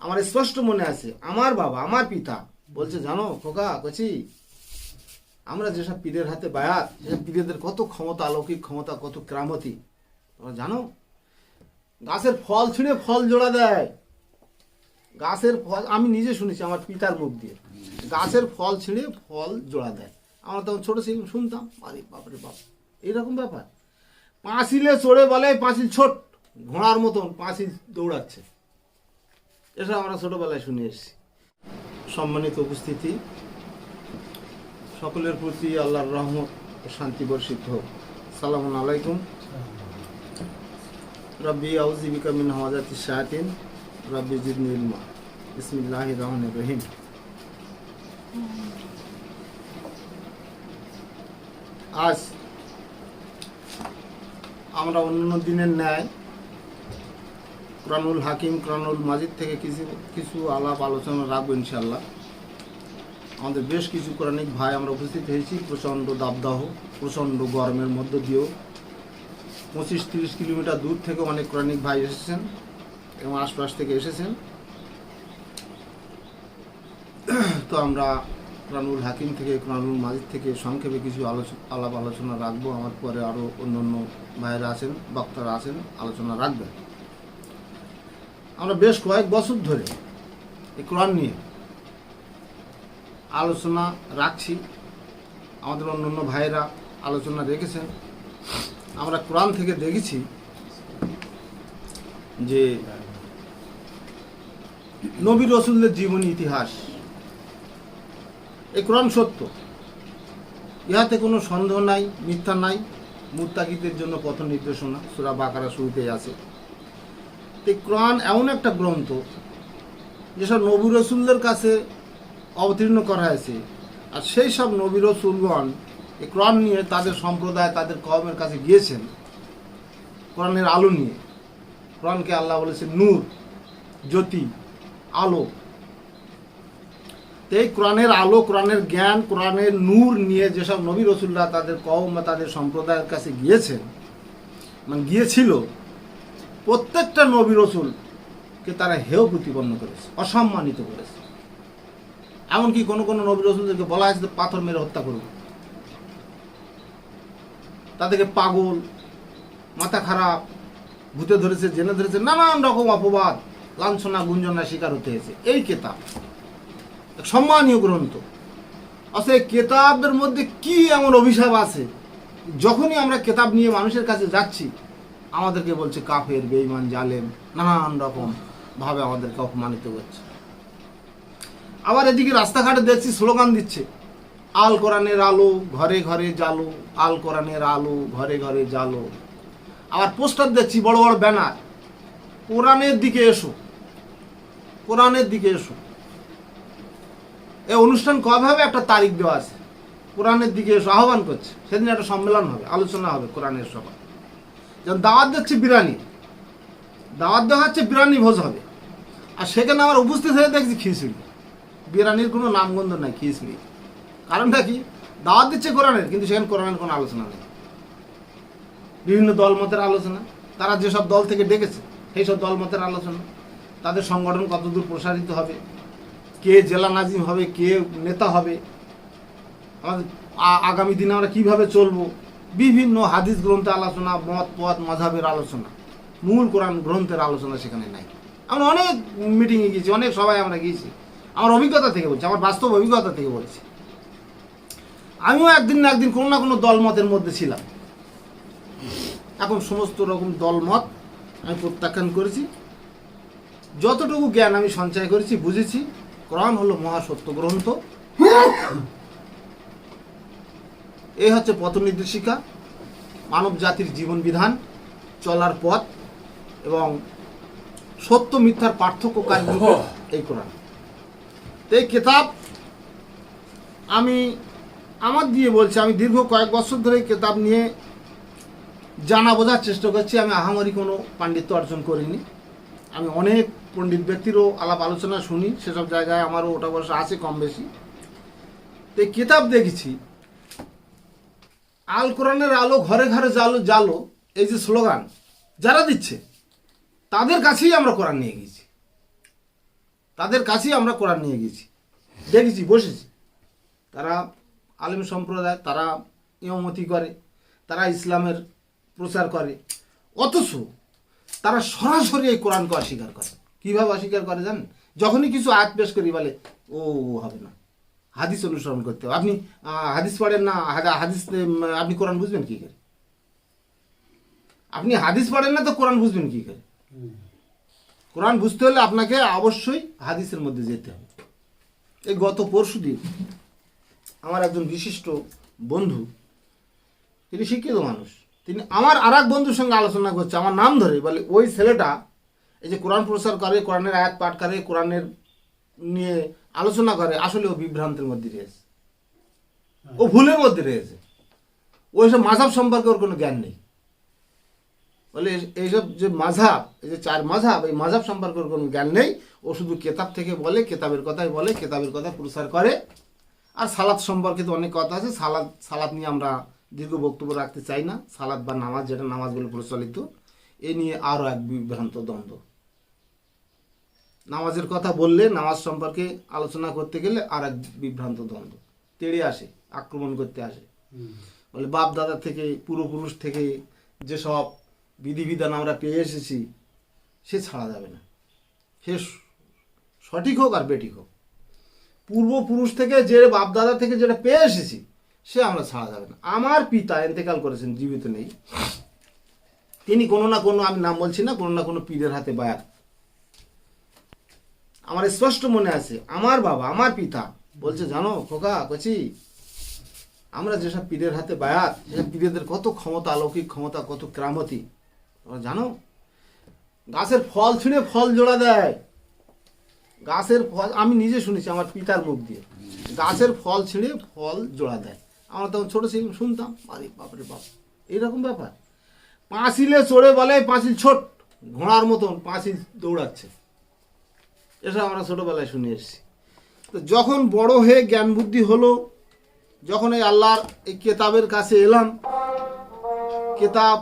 আমার স্পষ্ট মনে আছে, আমার বাবা, আমার পিতা বলছে, জানো খোকা, কচি, আমরা যেসব পীরের হাতে বায়াত, যেসব পীরেদের কত ক্ষমতা, অলৌকিক ক্ষমতা, কত ক্রামতি, তোমরা জানো? গাছের ফল ছিঁড়ে ফল জোড়া দেয়। গাছের ফল, আমি নিজে শুনেছি, আমার পিতার মুখ দিয়ে। গাছের ফল ছিঁড়ে ফল জোড়া দেয়। আমরা তখন ছোটো ছিলাম, শুনতাম, আরে বাপরে বাপ এইরকম ব্যাপার? পাঁচিলে চড়ে বলে, পাঁচিল ছোট, ঘোড়ার মতন পাঁচিল দৌড়াচ্ছে। এসব আমরা ছোটবেলায় শুনে এসেছি। সম্মানিত উপস্থিতি, সকলের প্রতি আল্লাহর রহমত ও শান্তি বর্ষিত হোক। সালাম আলাইকুম। রব্বি আউজিবিকা মিন হাওয়াজাতি শায়াতিন, রব্বি জিদনি ইলমা বিসমিল্লাহির রহমানির রহিম। আজ আমরা অন্য দিনের ন্যায় কোরআনুল হাকিম, কোরআনুল মাজিদ থেকে কিছু কিছু আলাপ আলোচনা রাখব ইনশাল্লাহ আমাদের বেশ কিছু কোরআনিক ভাই আমরা উপস্থিত হয়েছি। প্রচণ্ড দাবদাহ, প্রচণ্ড গরমের মধ্য দিয়েও। পঁচিশ, তিরিশ কিলোমিটার দূর থেকে অনেক কোরআনিক ভাই এসেছেন এবং আশপাশ থেকে এসেছেন। তো আমরা কোরআনুল হাকিম থেকে, কোরআনুল মাজিদ থেকে সংক্ষেপে কিছু আলোচনা আলাপ আলোচনা রাখব। আমার পরে আরও অন্য অন্য ভাইয়েরা আছেন, বক্তারা আছেন, আলোচনা রাখবেন। আমরা বেশ কয়েক বছর ধরে এই কোরআন নিয়ে আলোচনা রাখছি। আমাদের অন্য অন্য ভাইয়েরা আলোচনা রেখেছেন। আমরা কোরআন থেকে দেখেছি যে নবী রসুলদের জীবনী ইতিহাস, এই কোরআন সত্য। ইহাতে কোনো সন্দেহ নাই, মিথ্যা নাই। মুত্তাকিদের জন্য পথ নির্দেশনা সুরা বাকারা শুরুতেই আছে। তো কোরআন এমন একটা গ্রন্থ যেসব নবী রসুলদের কাছে অবতীর্ণ করা হয়েছে। আর সেই সব নবী রসুলগণ এই কোরআন নিয়ে তাদের সম্প্রদায়, তাদের কমের কাছে গিয়েছেন কোরআনের আলো নিয়ে। কোরআনকে আল্লাহ বলেছে নূর, জ্যোতি, আলো। তো এই কোরআনের আলো, কোরআনের জ্ঞান, কোরআনের নূর নিয়ে যেসব নবী রসুলরা তাদের কম বা তাদের সম্প্রদায়ের কাছে গিয়েছেন মানে গিয়েছিল প্রত্যেকটা নবী রসুলকে তারা হেয় প্রতিপন্ন করেছে, অসম্মানিত করেছে। এমনকি কোনো কোনো নবী রসুলদেরকে বলা হয়েছে পাথর মেরে হত্যা করবে তাদেরকে পাগল, মাথা খারাপ, ভূতে ধরেছে জেনে ধরেছে, নানান রকম অপবাদ, লাঞ্ছনা গুঞ্জনা শিকার হতে হয়েছে। এই কেতাব সম্মানীয় গ্রন্থ। এই কেতাবের মধ্যে কি এমন অভিশাপ আছে? যখনই আমরা কেতাব নিয়ে মানুষের কাছে যাচ্ছি আমাদেরকে বলছে কাফের বেইমান জালেম, নানান রকম ভাবে আমাদেরকে অপমানিত করছে। আবার এদিকে রাস্তাঘাটে দেখছি স্লোগান দিচ্ছে, আল কোরআনের আলো, ঘরে ঘরে জালো, আল কোরআনের আলো, ঘরে ঘরে জালো। আবার পোস্টার দেখছি, বড় বড় ব্যানার। কোরআনের দিকে এসো, কোরআনের দিকে এসো। এ অনুষ্ঠান কবে হবে একটা তারিখ দেওয়া আছে, কোরআনের দিকে এসো, আহ্বান করছে। সেদিন একটা সম্মেলন হবে, আলোচনা হবে কোরআনের সভা যেমন দাওয়াত দিচ্ছে বিরিয়ানি, দাওয়াত দেওয়া হচ্ছে বিরানি ভোজ হবে। আর সেখানে আমার উপস্থিত হয়ে দেখছি খিচুড়ি। বিরানির কোনো নামগন্ধ নাই, খিচুড়ি। কারণটা কি? দাওয়াত দিচ্ছে কোরআনের, কিন্তু সেখানে কোরআনের কোনো আলোচনা নেই। বিভিন্ন দলমতের আলোচনা। তারা যেসব দল থেকে ডেকেছে সেই সব দলমতের আলোচনা। তাদের সংগঠন কতদূর প্রসারিত হবে? কে জেলা নাজিম হবে, কে নেতা হবে? আমাদের আগামী দিনে আমরা কীভাবে চলবো? বিভিন্ন হাদিস গ্রন্থে আলোচনা, মত, পথ, মজাবের আলোচনা, মূল কোরআন গ্রন্থের আলোচনা সেখানে নাই। আমরা অনেক মিটিংয়ে গিয়েছি, অনেক সবাই আমরা গিয়েছি। আমার অভিজ্ঞতা থেকে বলছি, আমার বাস্তব অভিজ্ঞতা থেকে বলছি। আমিও একদিন না একদিন কোনো না কোনো দলমতের মধ্যে ছিলাম। এখন সমস্ত রকম দলমত আমি প্রত্যাখ্যান করেছি। যতটুকু জ্ঞান আমি সঞ্চয় করেছি, বুঝেছি, কোরআন হলো মহাসত্য গ্রন্থ। এই হচ্ছে পথ নির্দেশিকা মানব জাতির জীবন বিধান চলার পথ এবং সত্য মিথ্যার পার্থক্যকারী রূপ এই কোরআন। তো এই কেতাব আমি আমার দিয়ে বলছি আমি দীর্ঘ কয়েক বছর ধরে এই কেতাব নিয়ে জানা বোঝার চেষ্টা করছি আমি আহামরি কোনো পাণ্ডিত্য অর্জন করিনি। আমি অনেক পণ্ডিত ব্যক্তিরও আলাপ আলোচনা শুনি সেসব জায়গায় আমারও ওটা বয়স আছে কম বেশি। তো এই কেতাব দেখেছি আল কোরআনের আলো ঘরে ঘরে জালো জালো, এই যে স্লোগান, যারা দিচ্ছে, তাদের কাছেই আমরা কোরআন নিয়ে গেছি তাদের কাছেই আমরা কোরআন নিয়ে গেছি দেখেছি, বসেছি। তারা আলিম সম্প্রদায়, তারা ইয়মতি করে, তারা ইসলামের প্রচার করে। অথচ তারা সরাসরি এই কোরআনকে অস্বীকার করে। কীভাবে অস্বীকার করে জানেন? যখনই কিছু আয়াত পেশ করি বলে ও, হবে না। হাদিস অনুসরণ করতে হবে। আপনি হাদিস পড়েন না, হাদা- হাদিস আপনি কোরআন বুঝবেন কী করে? আপনি হাদিস পড়েন না তো কোরআন বুঝবেন কী করে? কোরআন বুঝতে হলে আপনাকে অবশ্যই হাদিসের মধ্যে যেতে হবে। এই গত পরশু দিন আমার একজন বিশিষ্ট বন্ধু, তিনি শিক্ষিত মানুষ, তিনি আমার আর এক বন্ধুর সঙ্গে আলোচনা করছে, আমার নাম ধরে বলে, ওই ছেলেটা এই যে কোরআন প্রচার করে, কোরআনের আয়াত পাঠ করে, কোরআনের নিয়ে আলোচনা করে, আসলে ও বিভ্রান্তের মধ্যে রয়েছে। ও ভুলের মধ্যে রয়েছে। ওইসব মাঝাব সম্পর্কে ওর কোনো জ্ঞান নেই। বলে এইসব যে মাঝাব, এই যে চার মাঝাব, এই মাঝাব সম্পর্কে ওর কোনো জ্ঞান নেই। ও শুধু কেতাব থেকে বলে, কেতাবের কথাই বলে, কেতাবের কথা প্রচার করে। আর সালাদ সম্পর্কে তো অনেক কথা আছে। সালাদ সালাদ নিয়ে আমরা দীর্ঘ বক্তব্য রাখতে চাই না। সালাদ বা নামাজ, যেটা নামাজ বলে প্রচলিত, এ নিয়ে আরও এক বিভ্রান্ত দ্বন্দ্ব। নামাজের কথা বললে নামাজ সম্পর্কে আলোচনা করতে গেলে আর এক বিভ্রান্ত দ্বন্দ্ব। তেড়ে আসে, আক্রমণ করতে আসে। বলে বাপ দাদা থেকে, পূর্বপুরুষ থেকে যেসব বিধিবিধান আমরা পেয়ে এসেছি, সে ছাড়া যাবে না। সে সঠিক হোক আর বেঠিক হোক। পূর্বপুরুষ থেকে যে বাপ দাদা থেকে যেটা পেয়ে এসেছি, সে আমরা ছাড়া যাবে না। আমার পিতা এতেকাল করেছেন, জীবিত নেই। তিনি কোনো না কোনো, আমি নাম বলছি না, কোনো না কোনো পীরের হাতে বায়াত আমার স্পষ্ট মনে আছে, আমার বাবা, আমার পিতা। বলছে, জানো, খোকা, কচি, আমরা যেসব পীরের হাতে বায়াত সেসব পীরেদের কত ক্ষমতা, অলৌকিক ক্ষমতা, কত ক্রামতি, তোমরা জানো? গাছের ফল ছিঁড়ে ফল জোড়া দেয়। গাছের ফল, আমি নিজে শুনেছি আমার পিতার মুখ দিয়ে, গাছের ফল ছিঁড়ে ফল জোড়া দেয়। আমরা তখন ছোটো ছিলাম, শুনতাম, আরে বাপরে বাপ এইরকম ব্যাপার। পাঁচিলে চড়ে বলে পাঁচিল ছোট, ঘোড়ার মতন পাঁচিল দৌড়াচ্ছে। এসব আমরা ছোটোবেলায় শুনে এসেছি। তো যখন বড় হয়ে জ্ঞান বুদ্ধি হলো, যখন এই আল্লাহর এই কেতাবের কাছে এলাম, কেতাব